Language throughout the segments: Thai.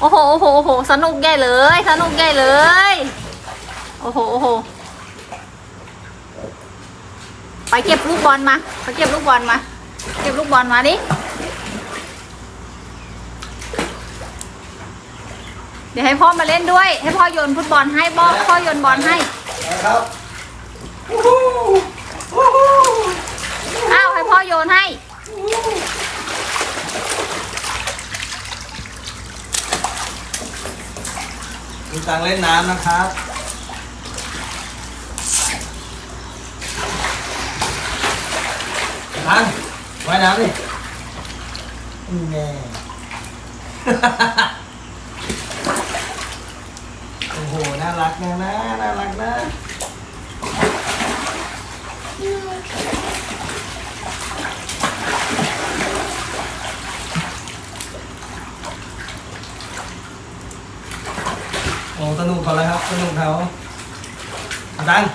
โอ้โหโอ้โหโอ้โหสนุกใหญ่เลย สนุกใหญ่เลย โอ้โหโอ้โหไปเก็บลูกบอลมาไปเก็บลูกบอลมา เก็บลูกบอลมาดิ เดี๋ยวให้พ่อมาเล่นด้วย ให้พ่อโยนฟุตบอลให้พ่อพ่อโยนบอลให้ครับวู้ฮู้วู้ฮู้ อ้าวให้พ่อโยนให้ มีตังเล่นน้ำนะครับ ตังว่ายน้ำดินี่แน่ โอ้โห น่ารักนะนะน่ารักนะ อ้สนุกเขาแล้วครับสนุกเขาอาจารย์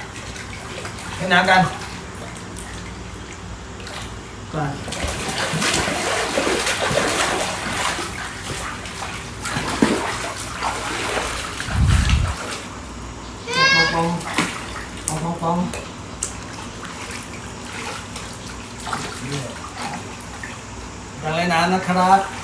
เล่นน้ำกันก่อนปองปองปองปองการเล่นน้ำนะครับ